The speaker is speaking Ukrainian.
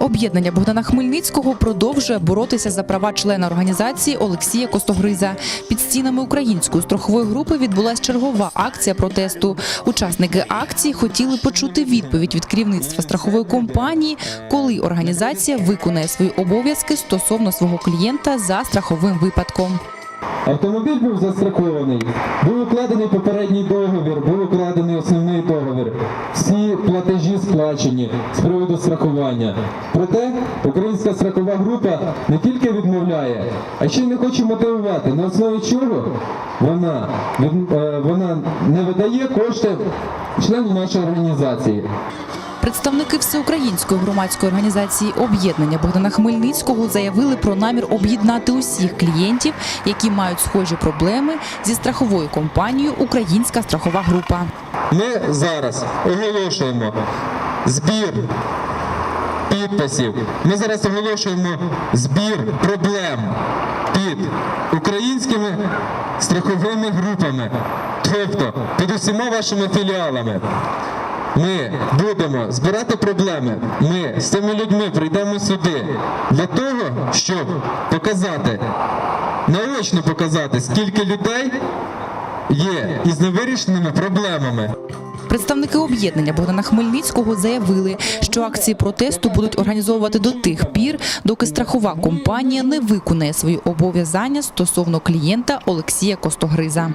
Об'єднання Богдана Хмельницького продовжує боротися за права члена організації Олексія Костогриза. Під стінами української страхової групи відбулася чергова акція протесту. Учасники акції хотіли почути відповідь від керівництва страхової компанії, коли організація виконає свої обов'язки стосовно свого клієнта за страховим випадком. Автомобіль був застрахований, був укладений попередній договір, був укладений основний договір. Платежі сплачені з приводу страхування. Проте українська страхова група не тільки відмовляє, а ще й не хоче мотивувати, на основі чого вона, е, вона не видає кошти члену нашої організації. Представники всеукраїнської громадської організації об'єднання Богдана Хмельницького заявили про намір об'єднати усіх клієнтів, які мають схожі проблеми зі страховою компанією Українська страхова група. Ми зараз оголошуємо збір підписів. Ми зараз оголошуємо збір проблем під українськими страховими групами, тобто під усіма вашими філіалами. Ми будемо збирати проблеми. Ми з цими людьми прийдемо сюди для того, щоб показати, наочно показати, скільки людей є із невирішеними проблемами. Представники об'єднання Богдана Хмельницького заявили, що акції протесту будуть організовувати до тих пір, доки страхова компанія не виконає свої обов'язання стосовно клієнта Олексія Костогриза.